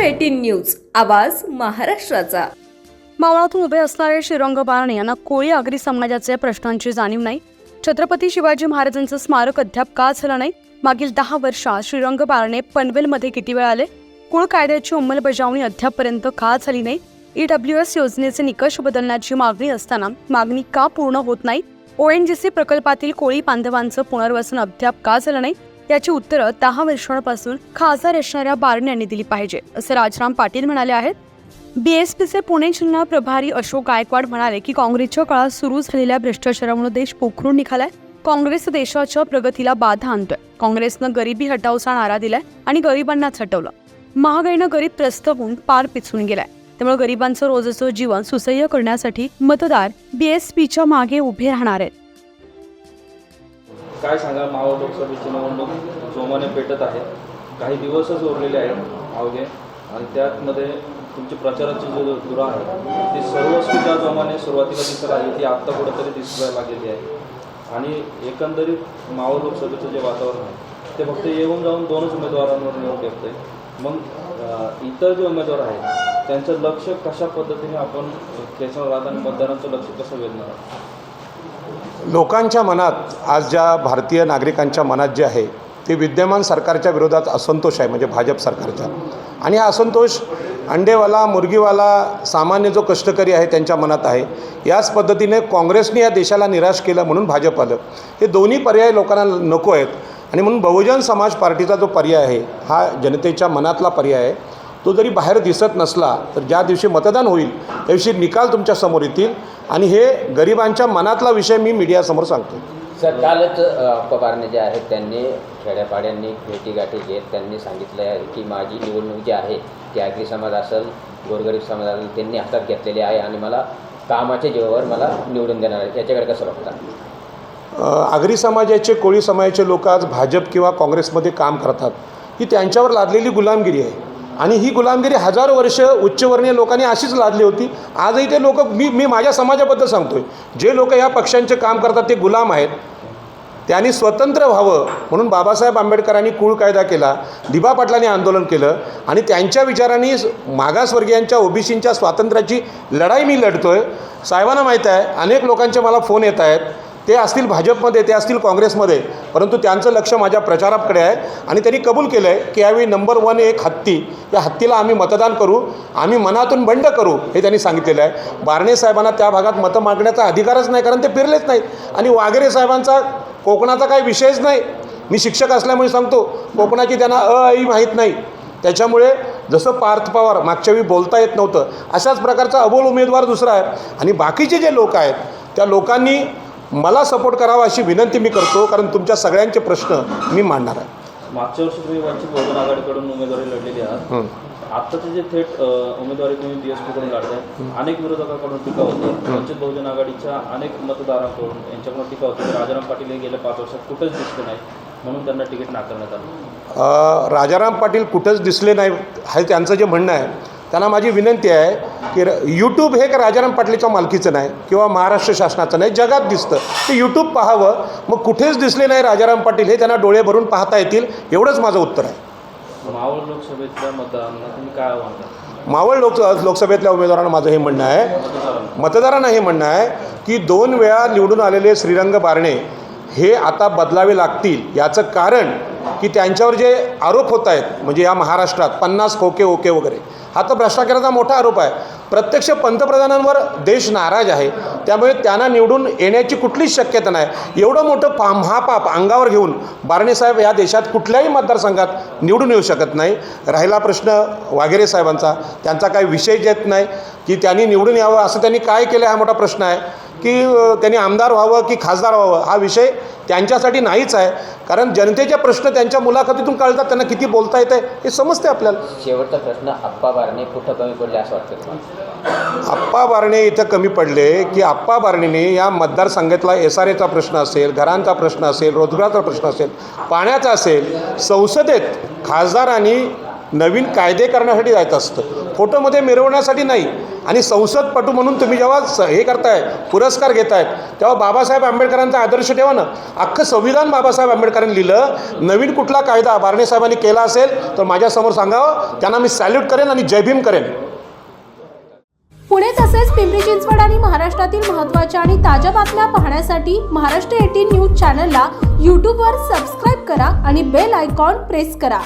Eighteen news आवाज महाराष्ट्राचा. मावळातून उभे असणारे श्रीरंग बारणे यांना कोळी आगरी समाजाचे प्रश्नांची जाणीव नाही. छत्रपती शिवाजी महाराजांचं स्मारक अद्याप का झालं नाही? मागील दहा वर्षात श्रीरंग बारणे पनवेलमध्ये किती वेळ आले? कुळ कायद्याची अंमलबजावणी अद्यापपर्यंत का झाली नाही? ई डब्ल्यू एस योजनेचे निकष बदलण्याची मागणी असताना मागणी का पूर्ण होत नाही? ओ एन जी सी प्रकल्पातील कोळी बांधवांचं पुनर्वसन अद्याप का झालं नाही? याची उत्तरं दहा वर्षांपासून खासदार असणाऱ्या बारणे यांनी दिली पाहिजे असं राजराम पाटील म्हणाले आहेत. बीएसपीचे पुणे जिल्हा प्रभारी अशोक गायकवाड म्हणाले की काँग्रेसच्या काळात सुरू झालेल्या भ्रष्टाचारामुळे देश पोखरून निघालाय काँग्रेस देशाच्या प्रगतीला बाधा आणतोय. काँग्रेसनं गरिबी हटावचा नारा दिलाय आणि गरिबांनाच हटवलं महागाईनं गरीब त्रस्त होऊन पार पिचून गेलाय. त्यामुळे गरिबांचं रोजचं जीवन सुसह्य करण्यासाठी मतदार बीएसपीच्या मागे उभे राहणार आहेत. काय सांगा मावळ लोकसभेची निवडणूक जोमाने पेटत आहे? काही दिवसच उरलेले आहेत अवघे आणि त्यातमध्ये तुमची प्रचाराची जो धुरा आहे ती सुद्धा जोमाने सुरुवातीला दिसत आहे ती आत्ता कुठंतरी दिसायला लागलेली आहे. आणि एकंदरीत मावळ लोकसभेचं जे वातावरण आहे ते फक्त येऊन जाऊन दोनच उमेदवारांवर निवडून येतं मग इतर जे उमेदवार आहेत त्यांचं लक्ष कशा पद्धतीने आपण केशव आहात आणि मतदारांचं लक्ष कसं वेधणार? आहोत? लोकांच्या मनात आज ज्या भारतीय नागरिकांच्या मनात जे आहे ते विद्यमान सरकारच्या विरोधात असंतोष आहे म्हणजे भाजप सरकारच्या आणि हा असंतोष अंडेवाला मुर्गीवाला सामान्य जो कष्टकरी आहे त्यांच्या मनात आहे. याच पद्धतीने काँग्रेसने या देशाला निराश केलं म्हणून भाजप आलं. हे दोन्ही पर्याय लोकांना नको आहेत. आणि म्हणून बहुजन समाज पार्टीचा जो पर्याय आहे हा जनतेच्या मनातला पर्याय आहे. तो जरी बाहेर दिसत नसला तर ज्या दिवशी मतदान होईल त्या दिवशी निकाल तुमच्यासमोर येतील. आणि हे गरिबांच्या मनातला विषय मी मीडियासमोर सांगतो. सर कालच पवारने जे आहेत त्यांनी खेड्यापाड्यांनी भेटीगाठी घेत त्यांनी सांगितलं आहे की माझी निवडणूक जी आहे ती आगरी समाज असेल गोरगरीब समाज असेल त्यांनी हातात घेतलेली आहे आणि मला कामाच्या जीवावर मला निवडून देणार आहे. याच्याकडे कसं बघता? अ, आगरी समाजाचे कोळी समाजाचे लोक आज भाजप किंवा काँग्रेसमध्ये काम करतात. ही त्यांच्यावर लादलेली गुलामगिरी आहे. आणि ही गुलामगिरी हजारो वर्ष उच्चवर्णीय लोकांनी अशीच लादली होती. आजही ते लोक मी मी माझ्या समाजाबद्दल सांगतोय. जे लोक या पक्षांचे काम करतात ते गुलाम आहेत. त्यांनी स्वतंत्र व्हावं म्हणून बाबासाहेब आंबेडकरांनी कुळ कायदा केला दिबा पाटलांनी आंदोलन केलं आणि त्यांच्या विचारांनी मागासवर्गीयांच्या ओबीसींच्या स्वातंत्र्याची लढाई मी लढतोय. साहेबांना माहीत आहे अनेक लोकांचे मला फोन येत आहेत. ते असतील भाजपमध्ये ते असतील काँग्रेसमध्ये परंतु त्यांचं लक्ष माझ्या प्रचाराकडे आहे. आणि त्यांनी कबूल केलं आहे की यावेळी नंबर वन एक हत्ती या हत्तीला आम्ही मतदान करू आम्ही मनातून बंड करू हे त्यांनी सांगितलेलं आहे. बारणे साहेबांना त्या भागात मतं मागण्याचा अधिकारच नाही कारण ते फिरलेच नाहीत. आणि वाघेरे साहेबांचा कोकणाचा काही विषयच नाही. मी शिक्षक असल्यामुळे सांगतो कोकणाची त्यांना अ आई माहीत नाही. त्याच्यामुळे जसं पार्थ पवार मागच्या वेळी बोलता येत नव्हतं अशाच प्रकारचा अबोल उमेदवार दुसरा आहे. आणि बाकीचे जे लोक आहेत त्या लोकांनी मला सपोर्ट करावा अशी विनंती मी करतो कारण तुमच्या सगळ्यांचे प्रश्न मी मांडणार आहे. मागच्या वर्षी तुम्ही वंचित बहुजन आघाडीकडून उमेदवारी लढलेली आहात. आत्ताचे जे थेट उमेदवारी तुम्ही बी एस पीकडून काढताय अनेक विरोधकांकडून टीका होते. वंचित बहुजन आघाडीच्या अनेक मतदारांकडून यांच्याकडून टीका होते. राजाराम पाटील हे गेल्या पाच वर्षात कुठेच दिसले नाही म्हणून त्यांना तिकीट नाकारण्यात आलं. राजाराम पाटील कुठंच दिसले नाही हे त्यांचं जे म्हणणं आहे त्यांना माझी विनंती आहे की यूट्यूब हे का राजाराम पाटलीच्या मालकीचं नाही किंवा महाराष्ट्र शासनाचं नाही. जगात दिसतं. ते यूट्यूब पाहावं. मग कुठेच दिसले नाही राजाराम पाटील. हे त्यांना डोळे भरून पाहता येतील. एवढंच माझं उत्तर आहे. मावळ लोकसभेतल्या मतदारांना तुम्ही काय आव्हान मावळ लोक लोकसभेतल्या उमेदवारांना माझं हे म्हणणं आहे. मतदारांना हे म्हणणं आहे की दोन वेळा निवडून आलेले श्रीरंग बारणे हे आता बदलावे लागतील. याचं कारण की त्यांच्यावर जे आरोप होत आहेत म्हणजे या महाराष्ट्रात पन्नास खोके ओके वगैरे हा तर भ्रष्टाचाराचा मोठा आरोप आहे. प्रत्यक्ष पंतप्रधानांवर देश नाराज आहे. त्यामुळे त्यांना निवडून येण्याची कुठलीच शक्यता नाही. एवढं मोठं पा महापाप अंगावर घेऊन बारणेसाहेब या देशात कुठल्याही मतदारसंघात निवडून येऊ शकत नाही. राहिला प्रश्न वाघेरे साहेबांचा. त्यांचा काही विषय येत नाही की त्यांनी निवडून यावं असं त्यांनी काय केलं हा मोठा प्रश्न आहे. की त्यांनी आमदार व्हावं की खासदार व्हावं हा विषय त्यांच्यासाठी नाहीच आहे. कारण जनतेचे प्रश्न त्यांच्या मुलाखतीतून कळतात त्यांना किती बोलता येतं हे समजते आपल्याला. शेवटचा प्रश्न आप्पा बारणे कुठं कमी पडले असं वाटतं आप्पा बारणे इथं कमी पडले की आप्पा बारणेने या मतदारसंघातला एस आर एचा प्रश्न असेल घरांचा प्रश्न असेल रोजगाराचा प्रश्न असेल पाण्याचा असेल संसदेत खासदारांनी नवीन कायदे करण्यासाठी जायचं असतं. फोटोमध्ये मिरवण्यासाठी नाही. आणि संसदपटू म्हणून तुम्ही जेव्हा स हे करताय पुरस्कार घेतायत तेव्हा बाबासाहेब आंबेडकरांचा आदर्श ठेवा ना. अख्खं संविधान बाबासाहेब आंबेडकरांनी लिहिलं नवीन कुठला कायदा बारणे साहेबांनी केला असेल तर माझ्यासमोर सांगावं त्यांना मी सॅल्यूट करेन आणि जयभीम करेन. पुणे तसेच पिंपरी चिंचवड आणि महाराष्ट्रातील महत्त्वाच्या आणि ताज्या बातम्या पाहण्यासाठी महाराष्ट्र एटीन न्यूज चॅनलला यूट्यूबवर सबस्क्राईब करा आणि बेल आयकॉन प्रेस करा.